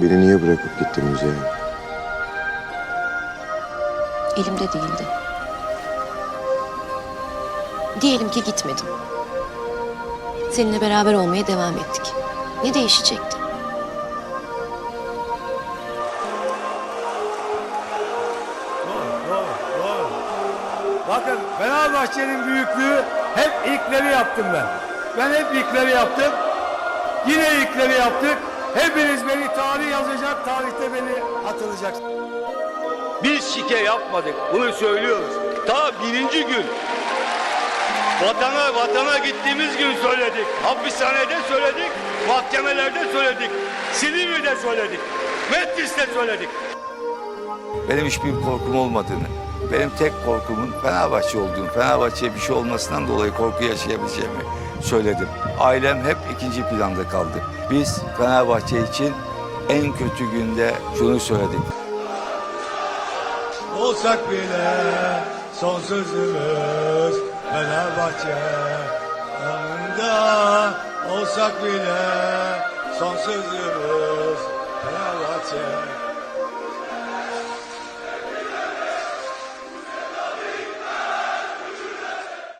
Beni niye bırakıp gittin müzeye? Elimde değildi. Diyelim ki gitmedim. Seninle beraber olmaya devam ettik. Ne değişecekti? Bakın Fenerbahçe'nin büyüklüğü hep ilkleri yaptım ben. Ben hep ilkleri yaptım. Yine ilkleri yaptık. Hepiniz beni tarih yazacak, tarihte beni hatırlayacak. Biz şike yapmadık. Bunu söylüyoruz. Ta birinci gün. Vatana vatana gittiğimiz gün söyledik. Hapishanede söyledik. Mahkemelerde söyledik. Silivri'de söyledik. Metris'te söyledik. Benim hiçbir korkum olmadığını, benim tek korkumun Fenerbahçe olduğunu, Fenerbahçe'ye bir şey olmasından dolayı korku yaşayabileceğimi söyledim. Ailem hep ikinci planda kaldı. Biz Fenerbahçe için en kötü günde şunu söyledik. Olsak bile son sözümüz Fenerbahçe yanında olsak bile son sözümüz Fenerbahçe